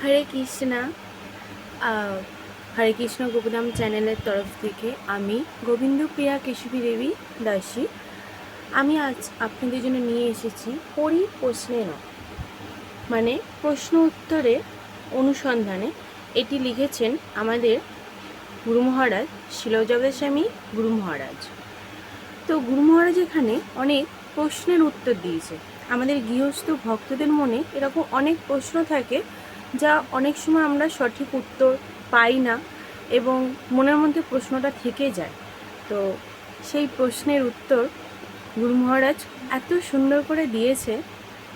হরে কৃষ্ণা। হরে কৃষ্ণ গোকুধাম চ্যানেলের তরফ থেকে আমি গোবিন্দপ্রিয়া কেশবী দেবী দাসী। আমি আজ আপনাদের জন্য নিয়ে এসেছি পরি প্রশ্নেন মানে প্রশ্ন উত্তরে অনুসন্ধানে এটি লিখেছেন আমাদের গুরু মহারাজ শিলজগৎ স্বামী গুরু মহারাজ। তো গুরু মহারাজ এখানে অনেক প্রশ্নের উত্তর দিয়েছে। আমাদের গৃহস্থ ভক্তদের মনে এরকম অনেক প্রশ্ন থাকে যা অনেক সময় আমরা সঠিক উত্তর পাই না এবং মনের মধ্যে প্রশ্নটা থেকে যায়। তো সেই প্রশ্নের উত্তর গুরু মহারাজ এত সুন্দর করে দিয়েছে।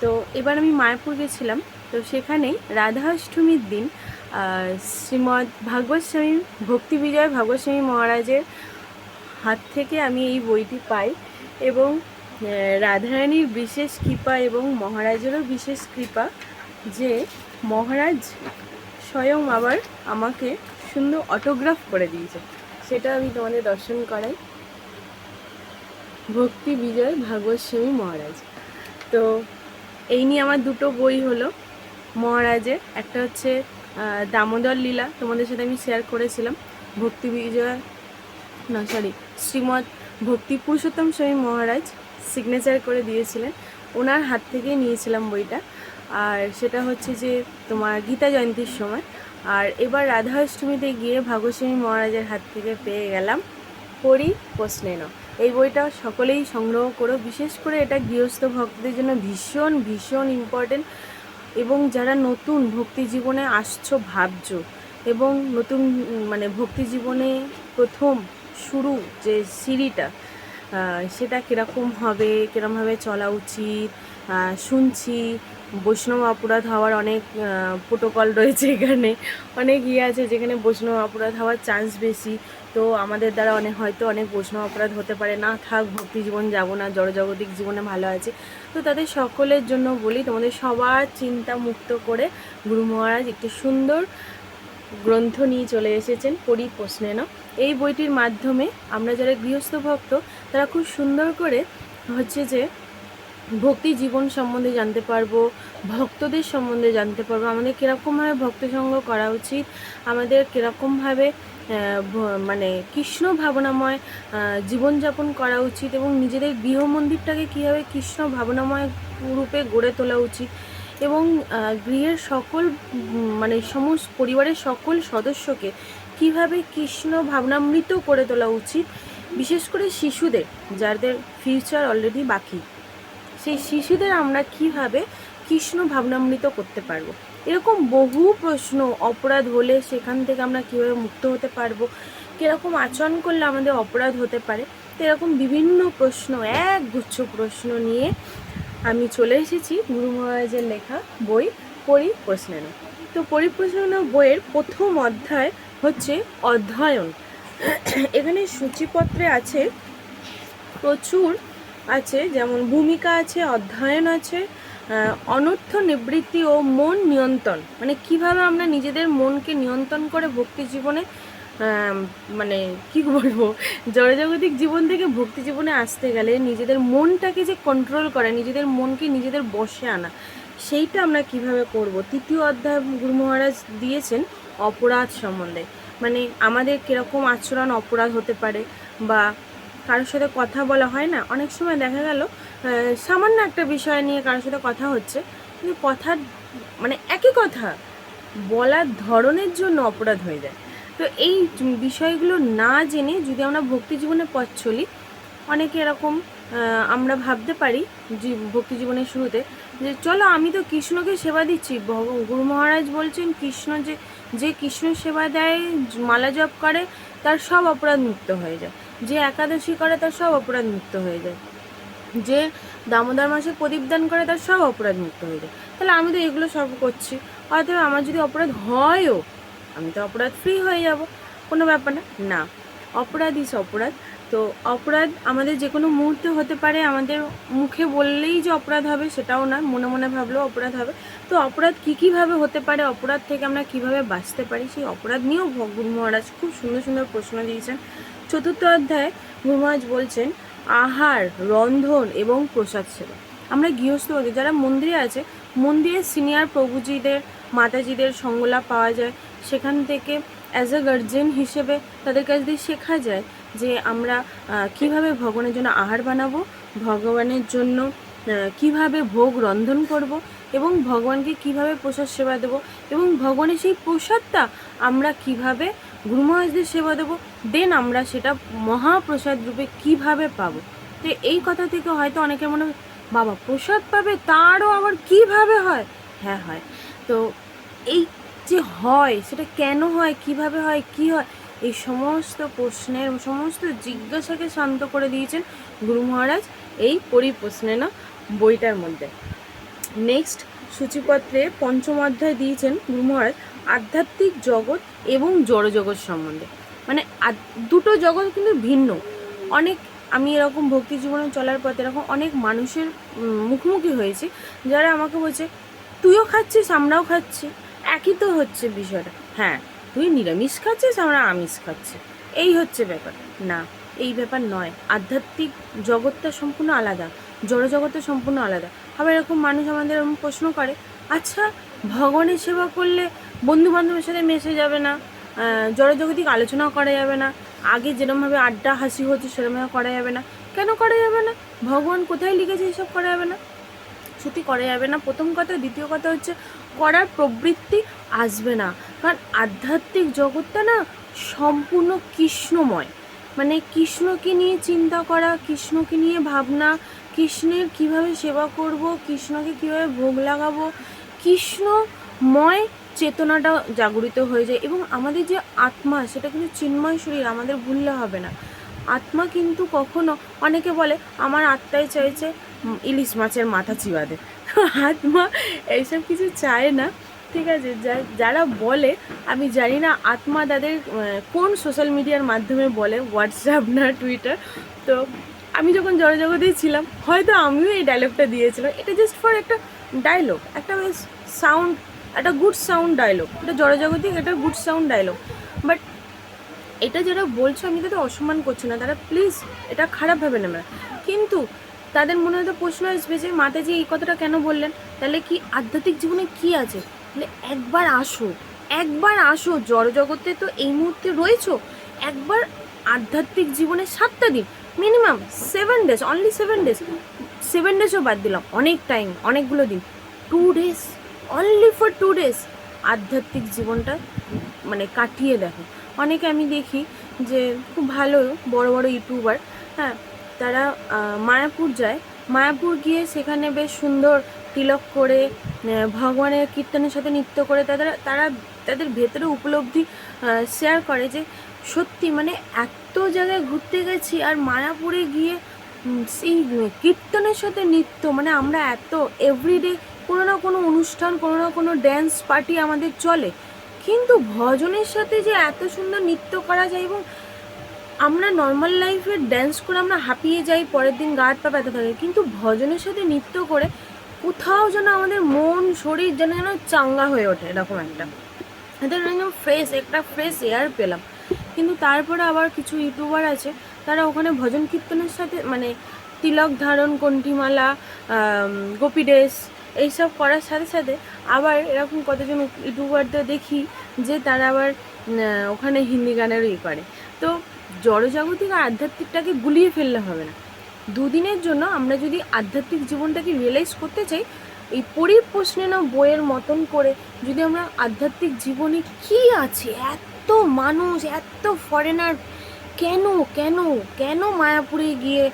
তো এবার আমি মায়াপুর গেছিলাম। তো সেখানেই রাধাষ্টমীর দিন আহ, শ্রীমৎ ভাগবত স্বামী ভক্তি বিজয় ভাগবত স্বামী মহারাজের হাত থেকে আমি এই বইটি পাই এবং রাধারানীর বিশেষ কৃপা এবং মহারাজেরও বিশেষ কৃপা যে মহারাজ স্বয়ং আবার আমাকে সুন্দর অটোগ্রাফ করে দিয়েছে। সেটা আমি তোমাদের দর্শন করাই। ভক্তি বিজয় ভাগবত স্বামী মহারাজ। তো এই নিয়ে আমার দুটো বই হলো মহারাজের। একটা হচ্ছে দামোদর লীলা, তোমাদের সাথে আমি শেয়ার করেছিলাম। ভক্তি বিজয়, না সরি শ্রীমৎ ভক্তি পুরুষোত্তম স্বামী মহারাজ সিগনেচার করে দিয়েছিলেন। ওনার হাত থেকেই নিয়েছিলাম বইটা। আর সেটা হচ্ছে যে তোমার গীতা জয়ন্তীর সময়। আর এবার রাধা অষ্টমীতে গিয়ে ভাগস্বামী মহারাজের হাত থেকে পেয়ে গেলাম পরি প্রশ্নেন এই বইটা সকলেই সংগ্রহ করো। বিশেষ করে এটা গৃহস্থ ভক্তদের জন্য ভীষণ ভীষণ ইম্পর্টেন্ট এবং যারা নতুন ভক্তি জীবনে আসছো, ভাবছ এবং নতুন মানে ভক্তি জীবনে প্রথম শুরু যে সিঁড়িটা সেটা কীরকম হবে কীরকমভাবে চলা উচিত শুনছি বৈষ্ণব অপরাধ হওয়ার অনেক প্রোটোকল রয়েছে এখানে। অনেক ইয়ে আছে যেখানে বৈষ্ণব অপরাধ হওয়ার চান্স বেশি। তো আমাদের দ্বারা অনেক, হয়তো অনেক বৈষ্ণব অপরাধ হতে পারে। না থাক ভক্তি জীবন যাব না, জড়জগতিক জীবনে ভালো আছে। তো তাদের সকলের জন্য বলি, তোমাদের সবার চিন্তা মুক্ত করে গুরু মহারাজ একটি সুন্দর গ্রন্থ নিয়ে চলে এসেছেন পরি প্রশ্নেন এই বইটির মাধ্যমে আমরা যারা গৃহস্থ ভক্ত, তারা খুব সুন্দর করে হচ্ছে যে ভক্তি জীবন সম্বন্ধে জানতে পারব, ভক্তদের সম্বন্ধে জানতে পারব। আমাদের কীরকমভাবে ভক্ত সঙ্গ করা উচিত? আমাদের কীরকমভাবে মানে কৃষ্ণ ভাবনাময় জীবনযাপন করা উচিত এবং নিজেদের গৃহ মন্দিরটাকে কীভাবে কৃষ্ণ ভাবনাময় রূপে গড়ে তোলা উচিত? এবং গৃহের সকল মানে সমস্ত পরিবারের সকল সদস্যকে কীভাবে কৃষ্ণ ভাবনামৃত করে তোলা উচিত? বিশেষ করে শিশুদের, যাদের ফিউচার অলরেডি বাকি। সেই শিশুদের আমরা কীভাবে কৃষ্ণ ভাবনামৃত করতে পারব? এরকম বহু প্রশ্ন, অপরাধ হলে সেখান থেকে আমরা কীভাবে মুক্ত হতে পারব? কীরকম আচরণ করলে আমাদের অপরাধ হতে পারে? এরকম বিভিন্ন প্রশ্ন এক গুচ্ছ প্রশ্ন নিয়ে আমি চলে এসেছি গুরু মহারাজের লেখা বই পরিপ্রশ্নেন। তো পরিপ্রশ্নেন বইয়ের প্রথম অধ্যায় হচ্ছে অধ্যয়ন। এখানে সূচিপত্রে আছে প্রচুর আছে, যেমন ভূমিকা আছে, অধ্যয়ন আছে অনর্থ নিবৃত্তি ও মন নিয়ন্ত্রণ। মানে কীভাবে আমরা নিজেদের মনকে নিয়ন্ত্রণ করে ভক্তি জীবনে মানে কি বলব, জড়জাগতিক জীবন থেকে ভক্তি জীবনে আসতে গেলে নিজেদের মনটাকে যে কন্ট্রোল করা, নিজেদের মনকে নিজেদের বসে আনা, সেইটা আমরা কীভাবে করব? তৃতীয় অধ্যায় গুরু মহারাজ দিয়েছেন অপরাধ সম্বন্ধে। মানে আমাদের কীরকম আচরণ অপরাধ হতে পারে বা কারোর সাথে কথা বলা হয় না। অনেক সময় দেখা গেল সামান্য একটা বিষয় নিয়ে কারোর সাথে কথা হচ্ছে, কিন্তু কথার মানে একই কথা বলার ধরনের জন্য অপরাধ হয়ে যায়। তো এই বিষয়গুলো না জেনে যদি আমরা ভক্তি জীবনে পথ চলি, অনেকে এরকম আমরা ভাবতে পারি ভক্তি জীবনের শুরুতে যে, চলো আমি তো কৃষ্ণকে সেবা দিচ্ছি। গুরু মহারাজ বলছেন, কৃষ্ণ যে যে কৃষ্ণ সেবা দেয়, মালা জপ করে, তার সব অপরাধ মুক্ত হয়ে যায়। যে একাদশী করে তার সব অপরাধ মুক্ত হয়ে যায়। যে দামোদর মাসে প্রদীপ দান করে তার সব অপরাধ মুক্ত হয়ে যায়। তাহলে আমি তো এগুলো সব করছি। হয়তো আমার যদি অপরাধ হয়ও, আমি তো অপরাধ ফ্রি হয়ে যাব। কোনো ব্যাপার না। না, অপরাধ ইস অপরাধ। তো অপরাধ আমাদের যে কোনো মুহূর্তে হতে পারে। আমাদের মুখে বললেই যে অপরাধ হবে সেটাও না। মনে মনে ভাবলেও অপরাধ হবে। তো অপরাধ কী কীভাবে হতে পারে? অপরাধ থেকে আমরা কীভাবে বাঁচতে পারি? সেই অপরাধ নিয়েও ভ- মহারাজ খুব সুন্দর সুন্দর প্রশ্ন দিয়েছেন। চতুর্থ অধ্যায় মহারাজ বলছেন আহার রন্ধন এবং প্রসাদ সেবা। আমরা গৃহস্থ আছি, যারা মন্দিরে আছে মন্দিরের সিনিয়র প্রভুজিদের মাতাজিদের সঙ্গলাভ পাওয়া যায়। সেখান থেকে অ্যাজ এ গার্জেন হিসেবে তাদের কাছ দিয়ে শেখা যায় যে আমরা কীভাবে ভগবানের জন্য আহার বানাবো ভগবানের জন্য কীভাবে ভোগ রন্ধন করব এবং ভগবানকে কীভাবে প্রসাদ সেবা দেবো এবং ভগবানের সেই প্রসাদটা আমরা কীভাবে গুরু মহারাজদের সেবা দেবো দেন আমরা সেটা মহাপ্রসাদ রূপে কীভাবে পাবো? তো এই কথা থেকে হয়তো অনেকের মনে বাবা, প্রসাদ পাবে, তারও আবার কীভাবে হয়? হ্যাঁ হয়। তো এই যে হয়, সেটা কেন হয়, কীভাবে হয়, কি হয়, এই সমস্ত প্রশ্নের, সমস্ত জিজ্ঞাসাকে শান্ত করে দিয়েছেন গুরু মহারাজ এই পরিপ্রশ্নে না বইটার মধ্যে। নেক্সট সূচিপত্রে পঞ্চম অধ্যায় দিয়েছেন গুরু মহারাজ, আধ্যাত্মিক জগৎ এবং জড়জগৎ সম্বন্ধে। মানে দুটো জগৎ কিন্তু ভিন্ন। অনেক, আমি এরকম ভক্তি জীবনে চলার পথে এরকম অনেক মানুষের মুখোমুখি হয়েছে, যারা আমাকে বলছে, তুইও খাচ্ছিস, আমরাও খাচ্ছি। একই তো হচ্ছে বিষয়টা। হ্যাঁ তুই নিরামিষ খাচ্ছিস, আমরা আমিষ খাচ্ছি। এই হচ্ছে ব্যাপার। না, এই ব্যাপার নয়। আধ্যাত্মিক জগৎটা সম্পূর্ণ আলাদা। জড়জগৎটা সম্পূর্ণ আলাদা। আবার এরকম মানুষ আমাদের এরকম প্রশ্ন করে আচ্ছা ভগবানের সেবা করলে বন্ধু বান্ধবের সাথে মেশে যাবে না জড়জগতিক আলোচনা করা যাবে না, আগে যেরমভাবে আড্ডা, হাসি হচ্ছে সেরমভাবে করা যাবে না। কেন করা যাবে না? ভগবান কোথায় লিখেছে এসব করা যাবে না? সত্যি করা যাবে না। প্রথম কথা, দ্বিতীয় কথা হচ্ছে, করার প্রবৃত্তি আসবে না। কারণ আধ্যাত্মিক জগৎটা না সম্পূর্ণ কৃষ্ণময়। মানে কৃষ্ণকে নিয়ে চিন্তা করা, কৃষ্ণকে নিয়ে ভাবনা, কৃষ্ণের কীভাবে সেবা করব, কৃষ্ণকে কীভাবে ভোগ লাগাবো, কৃষ্ণময় চেতনাটা জাগরিত হয়ে যায় এবং আমাদের যে আত্মা, সেটা কিন্তু চিন্ময় শরীর, আমাদের ভুললে হবে না। আত্মা কিন্তু কখনো, অনেকে বলে, আমার আত্মায় চাইছে ইলিশ মাছের মাথা চিবাদে আত্মা এইসব কিছু চায় না, ঠিক আছে? যারা বলে, আমি জানি না আত্মা তাদের কোন সোশ্যাল মিডিয়ার মাধ্যমে বলে হোয়াটসঅ্যাপ না টুইটার তো আমি যখন জড়জগতেই ছিলাম, হয়তো আমিও এই ডায়লগটা দিয়েছিলাম। এটা জাস্ট ফর একটা ডায়লগ একটা বেশ সাউন্ড একটা গুড সাউন্ড ডায়লগ এটা জড়জগতিক একটা গুড সাউন্ড ডায়লগ বাট এটা যারা বলছো, আমি তাদের অসম্মান করছি না। তারা প্লিজ এটা খারাপ ভাবে নেবে কিন্তু তাদের মনে হয়তো প্রশ্ন আসবে যে, মাতাজি এই কথাটা কেন বললেন? তাহলে কি আধ্যাত্মিক জীবনে কি আছে? তাহলে একবার আসো একবার আসো। জড়জগতে তো এই মুহূর্তে রয়েছো। একবার আধ্যাত্মিক জীবনে সাতটা দিন minimum seven days only seven days seven ডেজও বাদ দিলাম, অনেক টাইম অনেকগুলো দিন। Two days only for two days আধ্যাত্মিক জীবনটা মানে কাটিয়ে দেখো। অনেকে আমি দেখি যে খুব ভালো বড় বড় ইউটিউবার হ্যাঁ তারা মায়াপুর যায়। মায়াপুর গিয়ে সেখানে বেশ সুন্দর তিলক করে ভগবানের কীর্তনের সাথে নৃত্য করে তাদের, তারা তাদের ভেতরে উপলব্ধি শেয়ার করে যে সত্যি মানে এত জায়গায় ঘুরতে গেছি আর মায়াপুরে গিয়ে সেই কীর্তনের সাথে নৃত্য মানে আমরা এত এভরিডে কোনো না কোনো অনুষ্ঠান, কোনো না কোনো ড্যান্স পার্টি আমাদের চলে। কিন্তু ভজনের সাথে যে এত সুন্দর নৃত্য করা যায় এবং আমরা নর্মাল লাইফে ড্যান্স করে আমরা হাঁপিয়ে যাই, পরের দিন গা পা ব্যথা থাকে কিন্তু ভজনের সাথে নৃত্য করে কোথাও যেন আমাদের মন, শরীর যেন যেন চাঙ্গা হয়ে ওঠে, এরকম একটা। এদের যেন ফ্রেশ একটা ফ্রেশ এয়ার পেলাম। কিন্তু তারপরে আবার কিছু ইউটিউবার আছে, তারা ওখানে ভজন কীর্তনের সাথে মানে তিলক ধারণ, কণ্ঠিমালা গোপী ড্রেস এইসব করার সাথে সাথে আবার এরকম কতজন ইউটিউবারদের দেখি যে তারা আবার ওখানে হিন্দি গানেরও ই করে। তো জড়জাগতিক আর আধ্যাত্মিকটাকে গুলিয়ে ফেললে হবে না। দুদিনের জন্য আমরা যদি আধ্যাত্মিক জীবনটাকে রিয়েলাইজ করতে চাই, এই পরিপ্রশ্নে না বইয়ের মতন করে যদি আমরা আধ্যাত্মিক জীবনে কি আছে, এত মানুষ, এত ফরেনার কেন কেন কেন মায়াপুরে গিয়ে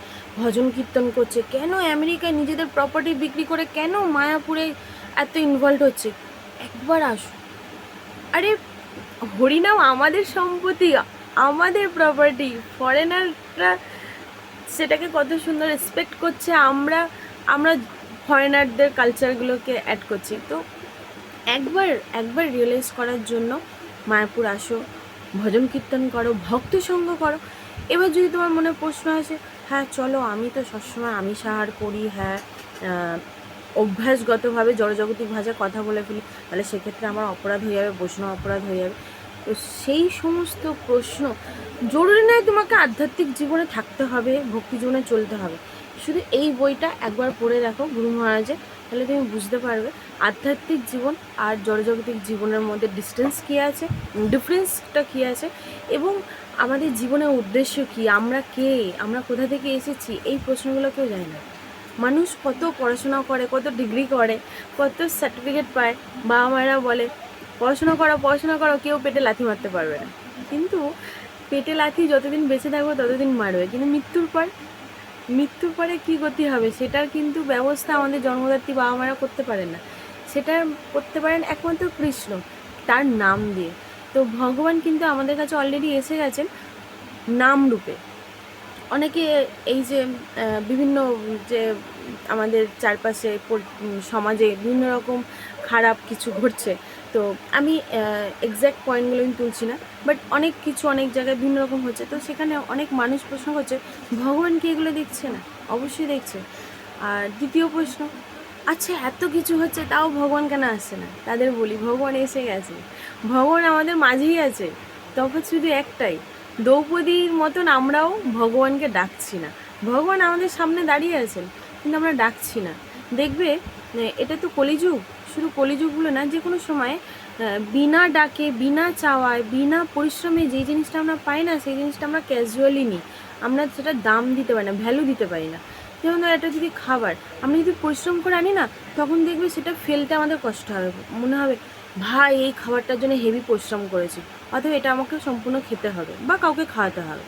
ভজন কীর্তন করছে। কেন আমেরিকায় নিজেদের প্রপার্টি বিক্রি করে কেন মায়াপুরে এত ইনভলভ হচ্ছে? একবার আসো আরে, হরিনাম আমাদের সম্পত্তি, আমাদের প্রপার্টি ফরেনাররা সেটাকে কত সুন্দর রেসপেক্ট করছে, আমরা আমরা ফরেনারদের কালচারগুলোকে অ্যাড করছি। তো একবার একবার রিয়েলাইজ করার জন্য মায়াপুর আসো, ভজন কীর্তন করো, ভক্ত সঙ্গ করো। এবার যদি তোমার মনে প্রশ্ন আসে হ্যাঁ চলো, আমি তো সবসময় আমিষ আহার করি হ্যাঁ অভ্যাসগতভাবে জড়জাগতিক ভাষায় কথা বলে ফেলি, তাহলে সেক্ষেত্রে আমার অপরাধ হয়ে যাবে বৈষ্ণব অপরাধ হয়ে যাবে। তো সেই সমস্ত প্রশ্ন, জরুরি নয় তোমাকে আধ্যাত্মিক জীবনে থাকতে হবে, ভক্তি জীবনে চলতে হবে। শুধু এই বইটা একবার পড়ে দেখো গুরু মহারাজের তাহলে তুমি বুঝতে পারবে আধ্যাত্মিক জীবন আর জড়জাগতিক জীবনের মধ্যে ডিস্টেন্স কী আছে ডিফারেন্সটা কী আছে, এবং আমাদের জীবনের উদ্দেশ্য কী? আমরা কে? আমরা কোথা থেকে এসেছি? এই প্রশ্নগুলো কেউ জানে না। মানুষ কত পড়াশোনা করে, কত ডিগ্রি করে, কত সার্টিফিকেট পায়, বাবা মায়েরা বলে, পড়াশোনা করো পড়াশোনা করো, কেউ পেটে লাথি মারতে পারবে না। কিন্তু পেটে লাথি যতদিন বেঁচে থাকবে, ততদিন মারবে। কিন্তু মৃত্যুর পর, মৃত্যুর পরে কী গতি হবে? সেটার কিন্তু ব্যবস্থা আমাদের জন্মদাত্রী বাবা মারা করতে পারে না। সেটা করতে পারেন একমাত্র কৃষ্ণ, তার নাম দিয়ে। তো ভগবান কিন্তু আমাদের কাছে অলরেডি এসে গেছেন নাম রূপে। অনেকে এই যে বিভিন্ন যে আমাদের চারপাশে সমাজে বিভিন্ন রকম খারাপ কিছু ঘটছে। তো আমি এক্স্যাক্ট পয়েন্টগুলো আমি তুলছি না বাট অনেক কিছু, অনেক জায়গায় বিভিন্ন রকম হচ্ছে। তো সেখানে অনেক মানুষ প্রশ্ন করছে, ভগবান কি এগুলো দেখছে না? অবশ্যই দেখছে। আর দ্বিতীয় প্রশ্ন আচ্ছা এত কিছু হচ্ছে, তাও ভগবান কেন আসছে না? তাদের বলি, ভগবান এসে গেছে। ভগবান আমাদের মাঝেই আছে। তফাৎ শুধু একটাই, দ্রৌপদীর মতন আমরাও ভগবানকে ডাকছি না। ভগবান আমাদের সামনে দাঁড়িয়ে আছেন, কিন্তু আমরা ডাকছি না। দেখবে এটা তো কলিযুগ, শুধু কলিযুগ না, যে কোনো সময় বিনা ডাকে, বিনা চাওয়ায়, বিনা পরিশ্রমে যে জিনিসটা আমরা পাই না, সেই জিনিসটা আমরা ক্যাজুয়ালি নিই। আমরা সেটা দাম দিতে পারি না ভ্যালু দিতে পারি না। যেমন ধরো এটা যদি খাবার, আমরা যদি পরিশ্রম করে আনি না, তখন দেখবে সেটা ফেলতে আমাদের কষ্ট হবে, মনে হবে ভাই, এই খাবারটার জন্য হেভি পরিশ্রম করেছি। অথবা এটা আমাকে সম্পূর্ণ খেতে হবে বা কাউকে খাওয়াতে হবে।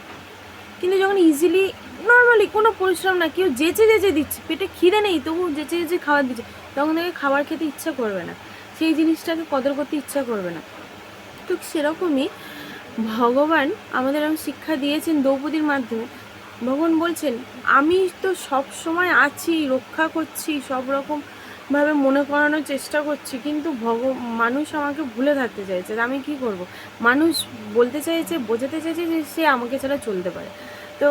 কিন্তু যখন ইজিলি নর্মালি কোনো পরিশ্রম না, কেউ যেচে যেচে দিচ্ছে, পেটে খিদে নেই, তবু যেচে যেচে খাবার দিচ্ছে, তখন তাকে খাবার খেতে ইচ্ছা করবে না। সেই জিনিসটাকে কদর করতে ইচ্ছা করবে না। তো সেরকমই ভগবান আমাদের এরকম শিক্ষা দিয়েছেন দ্রৌপদীর মাধ্যমে। ভগবান বলছেন, আমি তো সব সময় আছি, রক্ষা করছি, সব রকম ভাবে মনে করানোর চেষ্টা করছি, কিন্তু ভগ মানুষ আমাকে ভুলে থাকতে চাইছে। আমি কি করব? মানুষ বলতে চাইছে, বোঝাতে চাইছে যে সে আমাকে ছাড়া চলতে পারে। তো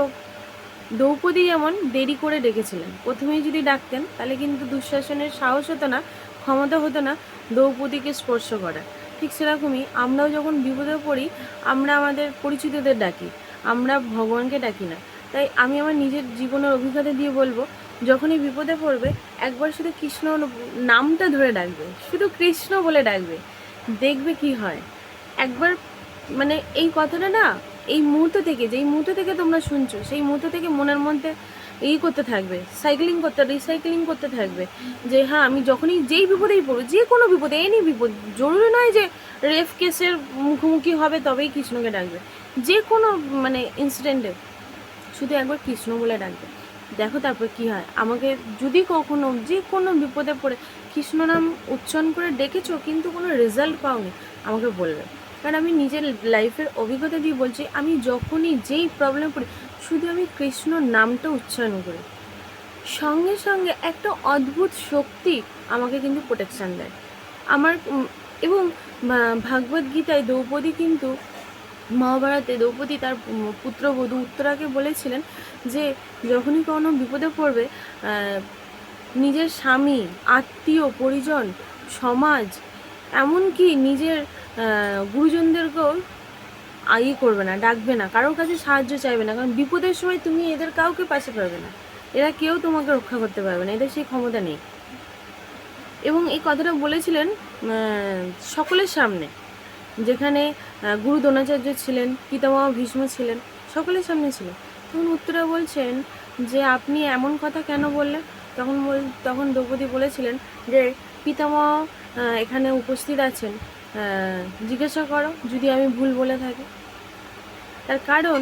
দ্রৌপদী যেমন দেরি করে ডেকেছিলেন, প্রথমেই যদি ডাকতেন, তাহলে কিন্তু দুঃশাসনের সাহস হতো না, ক্ষমতা হতো না, দ্রৌপদীকে স্পর্শ করা ঠিক সেরকমই আমরাও যখন বিপদে পড়ি, আমরা আমাদের পরিচিতদের ডাকি, আমরা ভগবানকে ডাকি না। তাই আমি আমার নিজের জীবনের অভিজ্ঞতা দিয়ে বলব যখনই বিপদে পড়বে, একবার শুধু কৃষ্ণ নামটা ধরে ডাকবে, শুধু কৃষ্ণ বলে ডাকবে, দেখবে কি হয়। একবার মানে এই কথাটা না, এই মুহূর্ত থেকে, যেই মুহূর্ত থেকে তোমরা শুনছো, সেই মুহূর্ত থেকে মনের মধ্যে ই করতে থাকবে সাইক্লিং করতে রিসাইক্লিং করতে থাকবে, যে হ্যাঁ আমি যখনই যেই বিপদেই পড়ব যে কোনো বিপদে এনি বিপদ, জরুরি নয় যে রেফ কেসের মুখোমুখি হবে, তবেই কৃষ্ণকে ডাকবে। যে কোনো মানে ইনসিডেন্টে শুধু একবার কৃষ্ণ বলে ডাকবে। দেখো তারপর কি হয়। আমাকে যদি কখনো যে কোনো বিপদে পড়ে কৃষ্ণ নাম উচ্চারণ করে ডেকেছো কিন্তু কোনো রেজাল্ট পাওনি, আমাকে বলবে। কারণ আমি নিজের লাইফের অভিজ্ঞতা দিয়ে বলছি, আমি যখনই যেই প্রবলেম পড়ি, শুধু আমি কৃষ্ণ নামটা উচ্চারণ করি। সঙ্গে সঙ্গে একটা অদ্ভুত শক্তি আমাকে কিন্তু প্রোটেকশান দেয়। আমার, এবং ভাগবত গীতায় দ্রৌপদী কিন্তু মহাভারতে দ্রৌপদী তার পুত্রবধূ উত্তরাকে বলেছিলেন যে, যখনই কোনো বিপদে পড়বে নিজের স্বামী, আত্মীয়, পরিজন, সমাজ, এমনকি নিজের গুরুজনদেরকেও আই করবে না, ডাকবে না, কারোর কাছে সাহায্য চাইবে না, কারণ বিপদের সময় তুমি এদের কাউকে পাশে পাবে না। এরা কেউ তোমাকে রক্ষা করতে পারবে না, এদের সেই ক্ষমতা নেই। এবং এই কথাটা বলেছিলেন সকলের সামনে। যেখানে গুরু দ্রোণাচার্য ছিলেন, পিতামহ ভীষ্ম ছিলেন, সকলের সামনে ছিল তখন উত্তরা বলছেন যে, আপনি এমন কথা কেন বললেন? তখন বল, তখন দ্রৌপদী বলেছিলেন যে, পিতামহ এখানে উপস্থিত আছেন। জিজ্ঞাসা করো যদি আমি ভুল বলে থাকি। তার কারণ,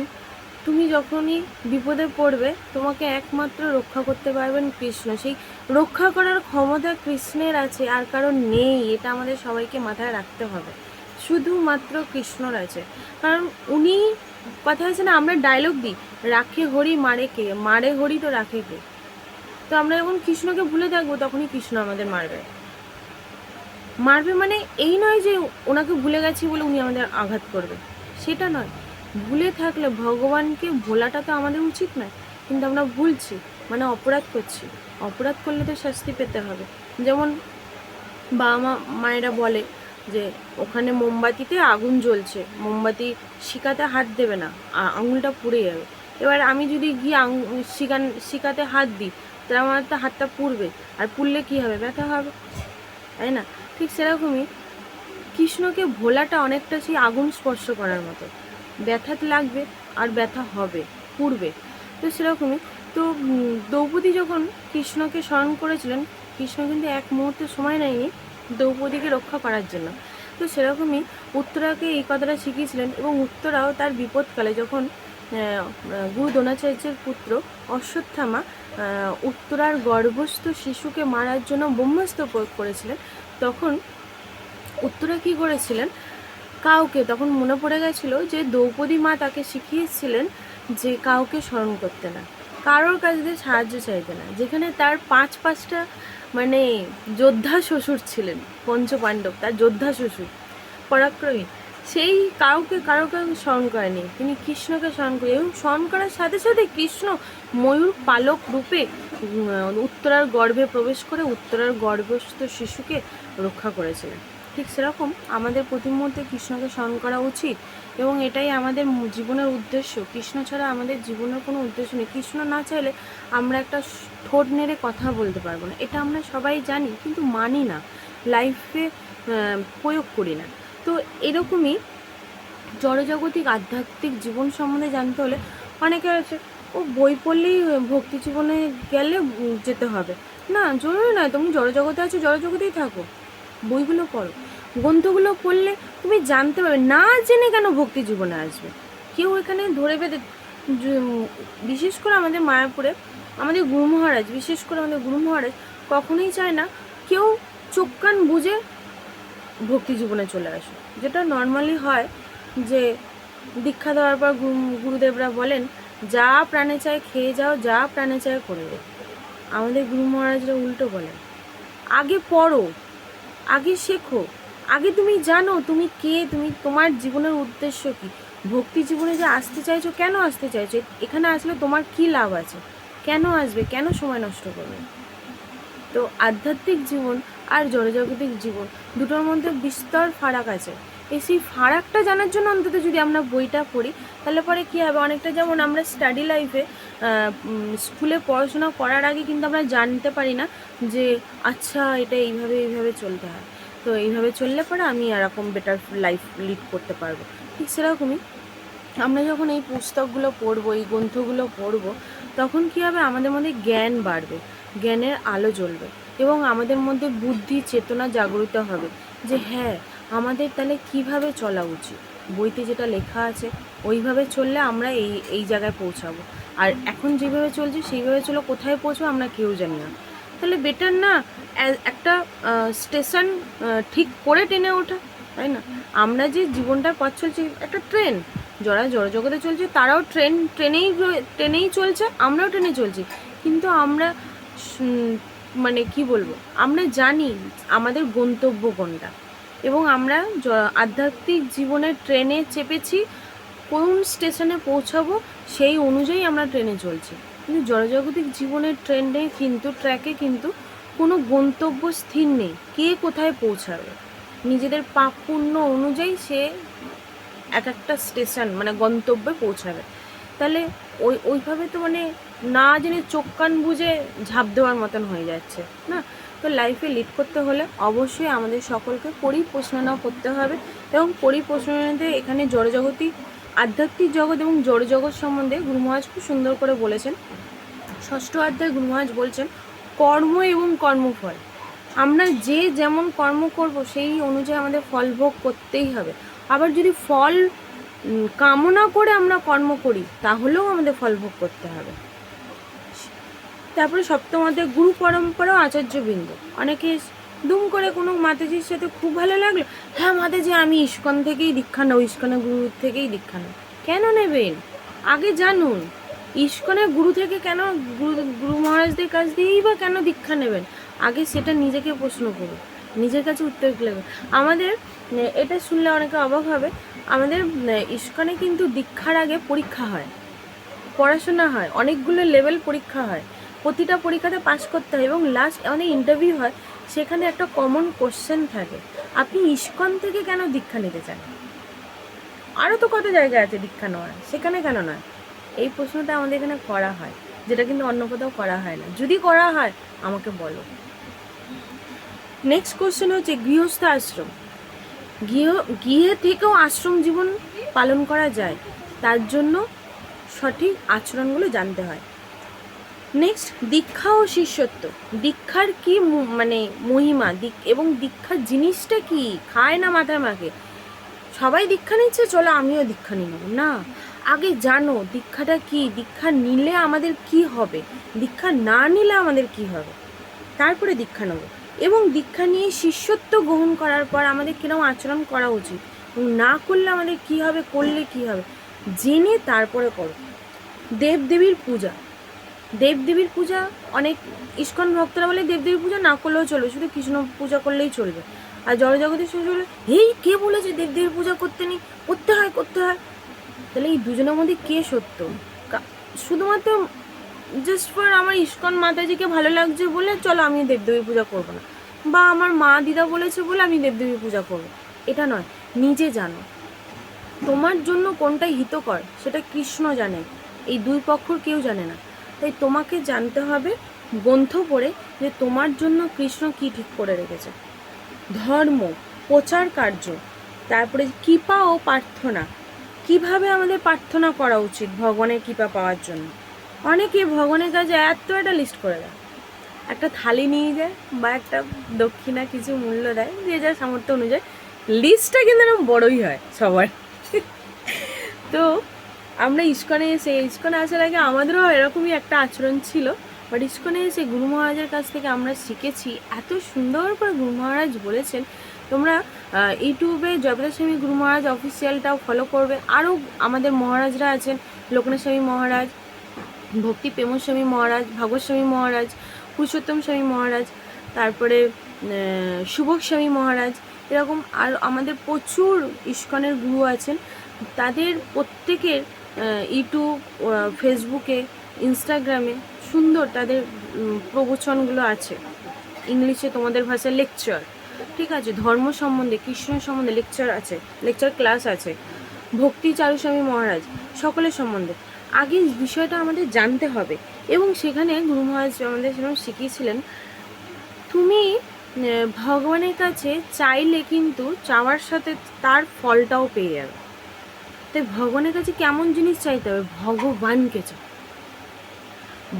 তুমি যখনই বিপদে পড়বে, তোমাকে একমাত্র রক্ষা করতে পারবেন কৃষ্ণ। সেই রক্ষা করার ক্ষমতা কৃষ্ণের আছে, আর কারণ নেই। এটা আমাদের সবাইকে মাথায় রাখতে হবে। শুধুমাত্র কৃষ্ণর আছে কারণ উনি কথা আছে না, আমরা ডায়লগ দিই, রাখে হরি, মারে কে? মারে হরি তো রাখে কে? তো আমরা যখন কৃষ্ণকে ভুলে থাকব, তখনই কৃষ্ণ আমাদের মারবে। মারবে মানে এই নয় যে ওনাকে ভুলে গেছি বলে উনি আমাদের আঘাত করবে। সেটা নয়। ভুলে থাকলে ভগবানকে ভোলাটা তো আমাদের উচিত নয়। কিন্তু আমরা ভুলছি মানে অপরাধ করছি। অপরাধ করলে তো শাস্তি পেতে হবে। যেমন বাবা মা মায়েরা বলে যে ওখানে মোমবাতিতে আগুন জ্বলছে, মোমবাতি শিকাতে হাত দেবে না আঙুলটা পুড়ে যাবে। এবার আমি যদি গিয়ে আঙ- শিকান, শিকাতে হাত দিই, তাহলে আমার তো হাতটা পুড়বে, আর পুড়লে কী হবে? ব্যথা হবে, তাই না? ঠিক সেরকমই কৃষ্ণকে ভোলাটা অনেকটা সেই আগুন স্পর্শ করার মতো। ব্যথা লাগবে, আর ব্যথা হবে, পুড়বে। তো সেরকমই তো দ্রৌপদী যখন কৃষ্ণকে স্মরণ করেছিলেন, কৃষ্ণ কিন্তু এক মুহূর্তে সময় নেয়নি দ্রৌপদীকে রক্ষা করার জন্য। তো সেরকমই উত্তরাকে এই কথাটা শিখিয়েছিলেন এবং উত্তরাও তার বিপদকালে যখন গুরু দ্রোণাচার্যের পুত্র অশ্বত্থামা উত্তরার গর্ভস্থ শিশুকে মারার জন্য ব্রহ্মাস্ত্র প্রয়োগ করেছিলেন, তখন উত্তরা কি করেছিলেন? কাউকে, তখন মনে পড়ে গেছিল যে দ্রৌপদী মা তাকে শিখিয়েছিলেন যে কাউকে স্মরণ করতে না। কারোর কাছে সাহায্য চাইতে না। যেখানে তার পাঁচ পাঁচটা মানে যোদ্ধা শ্বশুর ছিলেন, পঞ্চপাণ্ডব, তার যোদ্ধা শ্বশুর, পরাক্রমী। সেই কাউকে কারও কাউকে স্মরণ করেনি। তিনি কৃষ্ণকে স্মরণ করেন এবং স্মরণ করার সাথে সাথে কৃষ্ণ ময়ূর পালক রূপে উত্তরার গর্ভে প্রবেশ করে উত্তরার গর্ভস্থ শিশুকে রক্ষা করেছিলেন। ঠিক সেরকম আমাদের প্রতি মুহূর্তে কৃষ্ণকে স্মরণ করা উচিত এবং এটাই আমাদের জীবনের উদ্দেশ্য। কৃষ্ণ ছাড়া আমাদের জীবনের কোনো উদ্দেশ্য নেই। কৃষ্ণ না চাইলে আমরা একটা ঠোঁট নেড়ে কথা বলতে পারব না। এটা আমরা সবাই জানি কিন্তু মানি না। লাইফে প্রয়োগ করি না। তো এরকমই জড়জাগতিক, আধ্যাত্মিক জীবন সম্বন্ধে জানতে হলে অনেকে আছে, ও বই পড়লেই ভক্তি জীবনে গেলে যেতে হবে। না, জরুরি নয়। তুমি জড়জগতে আছো, জড়জগতেই থাকো। বইগুলো পড়ো। গ্রন্থগুলো পড়লে তুমি জানতে পারবে। না জেনে কেন ভক্তি জীবনে আসবে? কেউ এখানে ধরে বেঁধে বিশেষ করে আমাদের মায়াপুরে, আমাদের গুরু মহারাজ, বিশেষ করে আমাদের গুরু মহারাজ কখনোই চায় না কেউ চোখ কান বুঝে ভক্তি জীবনে চলে আসে। যেটা নর্মালি হয় যে দীক্ষা দেওয়ার পর গুরুদেবরা বলেন, যা প্রাণে চায় খেয়ে যাও, যা প্রাণে চায় করে দে আমাদের গুরু মহারাজরা উল্টো বলেন, আগে পড়ো, আগে শেখো। আগে তুমি জানো, তুমি কে, তুমি তোমার জীবনের উদ্দেশ্য কি? ভক্তি জীবনে যে আসতে চাইছো, কেন আসতে চাইছো? এখানে আসলে তোমার কি লাভ আছে? কেন আসবে? কেন সময় নষ্ট করবে? তো আধ্যাত্মিক জীবন আর জড়জাগতিক জীবন দুটোর মধ্যে বিস্তর ফারাক আছে। এই সেই ফারাকটা জানার জন্য অন্তত যদি আমরা বইটা পড়ি, তাহলে পরে কী হবে? অনেকটা যেমন আমরা স্টাডি লাইফে স্কুলে পড়াশোনা করার আগে কিন্তু আমরা জানতে পারি না যে আচ্ছা এটা এইভাবে এইভাবে চলতে হয়। তো এইভাবে চললে পরে আমি এরকম বেটার লাইফ লিড করতে পারব। ঠিক সেরকমই আমরা যখন এই পুস্তকগুলো পড়ব, এই গ্রন্থগুলো পড়ব, তখন কী হবে? আমাদের মধ্যে জ্ঞান বাড়বে, জ্ঞানের আলো জ্বলবে এবং আমাদের মধ্যে বুদ্ধি, চেতনা জাগরিত হবে যে হ্যাঁ আমাদের তাহলে কীভাবে চলা উচিত? বইতে যেটা লেখা আছে, ওইভাবে চললে আমরা এই এই জায়গায় পৌঁছাবো। আর এখন যেভাবে চলছে, সেইভাবে চলো কোথায় পৌঁছবো আমরা কেউ জানি না। তাহলে বেটার না? একটা স্টেশন ঠিক করে টেনে ওঠা, তাই না? আমরা যে জীবনটার পথ চলছি, একটা ট্রেন যারা জড়জগতে চলছে, তারাও ট্রেন ট্রেনেই ট্রেনেই চলছে, আমরাও ট্রেনে চলছি। কিন্তু আমরা মানে কি বলব? আমরা জানি আমাদের গন্তব্য কোনটা। এবং আমরা আধ্যাত্মিক জীবনের ট্রেনে চেপেছি, কোন স্টেশনে পৌঁছাবো, সেই অনুযায়ী আমরা ট্রেনে চলছি। কিন্তু জনজাগতিক জীবনের ট্রেনে কিন্তু ট্র্যাকে কিন্তু কোনো গন্তব্য স্থির নেই। কে কোথায় পৌঁছাবে? নিজেদের পাপ পুণ্য অনুযায়ী সে এক একটা স্টেশন মানে গন্তব্যে পৌঁছাবে। তাহলে ওই, ওইভাবে তো মানে না জেনে চোখ কান বুঝে ঝাঁপ দেওয়ার মতন হয়ে যাচ্ছে, না? তো লাইফে লিড করতে হলে অবশ্যই আমাদের সকলকে পরিপ্রশ্ননা করতে হবে এবং পরিপ্রশ্ননাতে এখানে জড়জগতিক আধ্যাত্মিক জগৎ এবং জড় জগৎ সম্বন্ধে গুরু মহারাজ খুব সুন্দর করে বলেছেন। ষষ্ঠ অধ্যায় গুরু মহারাজ বলছেন, কর্ম এবং কর্মফল। আমরা যে যেমন কর্ম করব, সেই অনুযায়ী আমাদের ফল ভোগ করতেই হবে। আবার যদি ফল কামনা করে আমরা কর্ম করি, তাহলেও আমাদের ফল ভোগ করতে হবে। তারপরে সপ্তম অধ্যায়, গুরু পরম্পরা আচার্যবৃন্দ। অনেকে দুম করে কোনো মাতাজির সাথে খুব ভালো লাগল? হ্যাঁ মাতাজি, আমি ইস্কন থেকেই দীক্ষা নেব, ইস্কনের গুরু থেকেই দীক্ষা নেব। কেন নেবেন? আগে জানুন। ইস্কনের গুরু থেকে কেন গুরু গুরু মহারাজদের কাছ দিয়েই বা কেন দীক্ষা নেবেন? আগে সেটা নিজেকে প্রশ্ন করুন, নিজের কাছে উত্তর লাগবে? আমাদের, এটা শুনলে অনেকে অবাক হবে, আমাদের, ইস্কনে কিন্তু দীক্ষার আগে পরীক্ষা হয়, পড়াশোনা হয়, অনেকগুলো লেভেল পরীক্ষা হয়। প্রতিটা পরীক্ষাতে পাশ করতে হয় এবং লাস্ট অনেক ইন্টারভিউ হয় সেখানে একটা কমন কোশ্চেন থাকে, আপনি ইস্কন থেকে কেন দীক্ষা নিতে চান? আরও তো কত জায়গা আছে দীক্ষা নেওয়ার? সেখানে কেন নয়? এই প্রশ্নটা আমাদের এখানে করা হয়, যেটা কিন্তু অন্য কোথাও করা হয় না। যদি করা হয়, আমাকে বলো। নেক্সট কোশ্চেন হচ্ছে গৃহস্থ আশ্রম। গৃহ, গৃহে থেকেও আশ্রম জীবন পালন করা যায়, তার জন্য সঠিক আচরণগুলো জানতে হয়। নেক্সট দীক্ষা ও শিষ্যত্ব। দীক্ষার কি মানে মহিমা? দিক, এবং দীক্ষার জিনিসটা কি? খায় না মাথায় মাকে সবাই দীক্ষা নিচ্ছে, চলো আমিও দীক্ষা নেব। না। আগে জানো, দীক্ষাটা কি? দীক্ষা নিলে আমাদের কি হবে? দীক্ষা না নিলে আমাদের কি হবে? তারপরে দীক্ষা নেব। এবং দীক্ষা নিয়ে শিষ্যত্ব গ্রহণ করার পর আমাদের কীরকম আচরণ করা উচিত? না করলে আমাদের কি হবে? করলে কি হবে? জেনে তারপরে করো। দেবদেবীর পূজা। দেবদেবীর পূজা, অনেক ইস্কন ভক্তরা বলে দেবদেবীর পূজা না করলেও চলবে, শুধু কৃষ্ণ পূজা করলেই চলবে। আর জগজগতের শুধু বলে এই কে বলেছে দেবদেবীর পূজা করতে নেই? করতে হয় করতে হয়। তাহলে এই দুজনের মধ্যে কে সত্য? শুধুমাত্র জাস্ট ফর আমার ইস্কন মাতাজিকে ভালো লাগছে বলে, চলো আমি দেবদেবীর পূজা করব না। বা আমার মা দিদা বলেছে বলে, আমি দেবদেবীর পূজা করব। এটা নয়, নিজে জানো। তোমার জন্য কোনটা হিতকর, সেটা কৃষ্ণ জানে। এই দুই পক্ষর কেউ জানে না। তাই তোমাকে জানতে হবে, গ্রন্থ পড়ে, যে তোমার জন্য কৃষ্ণ কি ঠিক করে রেখেছে। ধর্ম, প্রচার কার্য, তারপরে কৃপা ও প্রার্থনা। কীভাবে আমাদের প্রার্থনা করা উচিত ভগবানের কৃপা পাওয়ার জন্য? অনেকে ভগবানের কাছে এত একটা লিস্ট করে দেয়। একটা থালি নিয়ে যায় বা একটা দক্ষিণা কিছু মূল্য দেয়, যে যার সামর্থ্য অনুযায়ী। লিস্টটা কিন্তু বড়ই হয় সবার। তো আমরা ইস্কনে এসে ইস্কনে আসার আগে আমাদেরও এরকমই একটা আচরণ ছিল বাট ইস্কনে এসে গুরু মহারাজের কাছ থেকে আমরা শিখেছি এত সুন্দর করে গুরু মহারাজ বলেছেন। তোমরা ইউটিউবে জয়প্রদাস গুরু মহারাজ অফিসিয়ালটাও ফলো করবে। আরও আমাদের মহারাজরা আছেন লোকনাস্বামী মহারাজ ভক্তি প্রেমস্বামী মহারাজ ভাগবত মহারাজ পুরুষোত্তম স্বামী মহারাজ তারপরে আহ, শুভক স্বামী মহারাজ এরকম আর আমাদের প্রচুর ইস্কনের গুরু আছেন। তাদের প্রত্যেকের ইউটিউব ফেসবুকে, ইনস্টাগ্রামে সুন্দর তাদের প্রবচনগুলো আছে। ইংলিশে তোমাদের ভাষায় লেকচার। ঠিক আছে, ধর্ম সম্বন্ধে, কৃষ্ণ সম্বন্ধে লেকচার আছে, লেকচার ক্লাস আছে। ভক্তি চারুস্বামী মহারাজ, সকলের সম্বন্ধে। আগে বিষয়টা আমাদের জানতে হবে। এবং সেখানে গুরু মহারাজ আমাদের সেরকম শিখিয়েছিলেন, তুমি ভগবানের কাছে চাইলে কিন্তু চাওয়ার সাথে তার ফলটাও পেয়ে যাবে। তাই ভগবানের কাছে কেমন জিনিস চাইতে হবে? ভগবানকে চাই।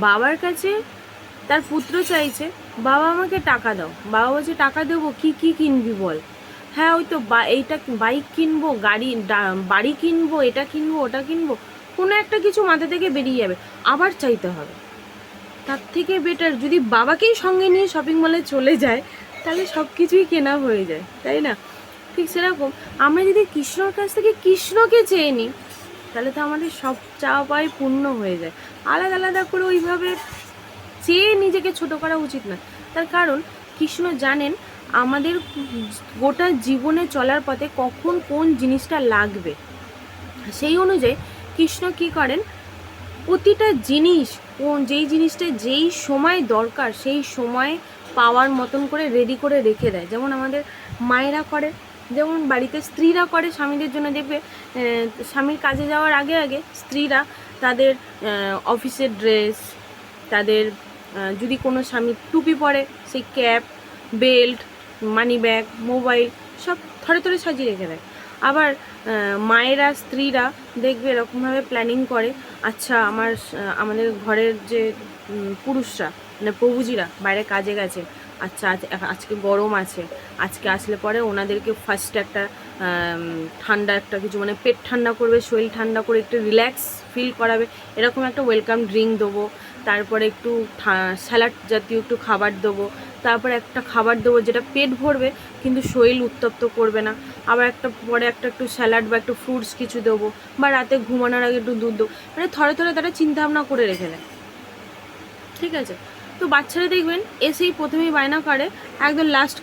বাবার কাছে তার পুত্র চাইছে, বাবা আমাকে টাকা দাও। বাবা বলছে, টাকা দেবো? কি কি কিনবি বল? হ্যাঁ ওই তো বা, এইটা বাইক কিনবো, গাড়ি বাড়ি কিনবো, এটা কিনবো, ওটা কিনবো, কোনো একটা কিছু মাথা থেকে বেরিয়ে যাবে, আবার চাইতে হবে। তার থেকে বেটার যদি বাবাকেই সঙ্গে নিয়ে শপিং মলে চলে যায়, তাহলে সব কিছুই কেনা হয়ে যায়, তাই না? ঠিক সেরকম। আমরা যদি কৃষ্ণর কাছ থেকে কৃষ্ণকে চেয়ে নিই, তাহলে তো আমাদের সব চাওয়া পাই পূর্ণ হয়ে যায়। আলাদা আলাদা করে ওইভাবে চেয়ে নিজেকে ছোট করা উচিত না তার কারণ, কৃষ্ণ জানেন আমাদের গোটা জীবনে চলার পথে কখন কোন জিনিসটা লাগবে। সেই অনুযায়ী কৃষ্ণ কি করেন? প্রতিটা জিনিস, কোন যেই জিনিসটা যেই সময় দরকার, সেই সময় পাওয়ার মতন করে রেডি করে রেখে দেয়। যেমন আমাদের মায়েরা করে যেমন বাড়িতে স্ত্রীরা করে, স্বামীদের জন্য দেখবে স্বামীর কাজে যাওয়ার আগে আগে স্ত্রীরা তাদের অফিসের ড্রেস, তাদের যদি কোনো স্বামী টুপি পরে, সেই cap, belt, money bag, mobile সব থরে থরে সাজিয়ে রেখে দেয়। আবার মায়েরা, স্ত্রীরা দেখবে এরকমভাবে প্ল্যানিং করে আচ্ছা আমার আমাদের ঘরের যে পুরুষরা মানে প্রভুজিরা বাইরে কাজে গেছে আচ্ছা আজ আজকে গরম আছে। আজকে আসলে পরে ওনাদেরকে ফার্স্ট একটা ঠান্ডা একটা কিছু মানে পেট ঠান্ডা করবে, শরীর ঠান্ডা করে একটু রিল্যাক্স ফিল করাবে। এরকম একটা ওয়েলকাম ড্রিঙ্ক দেবো। তারপরে একটু স্যালাড জাতীয় একটু খাবার দেবো। তারপরে একটা খাবার দেবো যেটা পেট ভরবে, কিন্তু শরীর উত্তপ্ত করবে না। আবার একটা পরে একটা একটু স্যালাড বা একটু ফ্রুটস কিছু দেবো, বা রাতে ঘুমানোর আগে একটু দুধ দেবো। মানে থরে থরে তারা চিন্তা ভাবনা করে রেখে দেয়। ঠিক আছে? তো বাচ্চারা দেখবেন এসেই প্রথমেই বায়না করে, একদম লাস্ট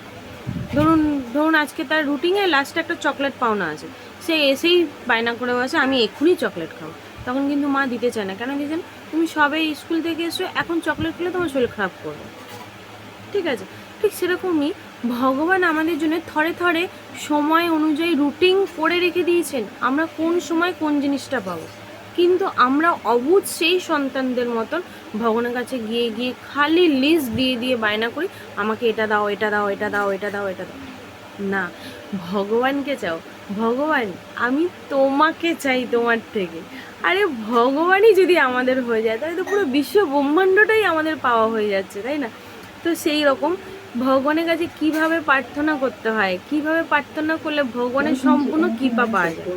ধরুন ধরুন আজকে তার রুটিনে লাস্টে একটা চকলেট পাওনা আছে। সে এসেই বায়না করে বসে আমি এক্ষুনি চকলেট খাব। তখন কিন্তু মা দিতে চায় না। কেন দিয়েছেন তুমি সবে স্কুল থেকে এসো, এখন চকলেট খেলে তোমার শরীর খারাপ করবে। ঠিক আছে? ঠিক সেরকমই ভগবান আমাদের জন্য থরে থরে সময় অনুযায়ী রুটিন করে রেখে দিয়েছেন। আমরা কোন সময় কোন জিনিসটা পাবো? কিন্তু আমরা অবুধ সেই সন্তানদের মতন ভগবানের কাছে গিয়ে গিয়ে খালি লিস্ট দিয়ে দিয়ে বায়না করি, আমাকে এটা দাও এটা দাও এটা দাও এটা দাও এটা দাও। না, ভগবানকে চাও। ভগবান, আমি তোমাকে চাই তোমার থেকে। আরে ভগবানই যদি আমাদের হয়ে যায়, তাহলে তো পুরো বিশ্ব ব্রহ্মাণ্ডটাই আমাদের পাওয়া হয়ে যাচ্ছে, তাই না? তো সেই রকম ভগবানের কাছে কীভাবে প্রার্থনা করতে হয়? কীভাবে প্রার্থনা করলে ভগবানের সম্পূর্ণ কৃপা পাওয়া যায়?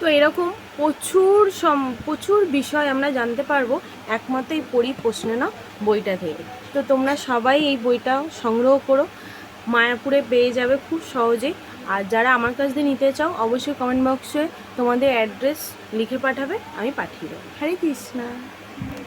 তো এরকম প্রচুর সম, প্রচুর বিষয় আমরা জানতে পারব। একমাত্র এই পরি প্রশ্ন না, বইটা থেকে। তো তোমরা সবাই এই বইটা সংগ্রহ করো। মায়াপুরে পেয়ে যাবে খুব সহজে। আর যারা আমার কাছ দিয়ে নিতে চাও, অবশ্যই কমেন্ট বক্সে তোমাদের অ্যাড্রেস লিখে পাঠাবে, আমি পাঠিয়ে দেবো। হরে কৃষ্ণা।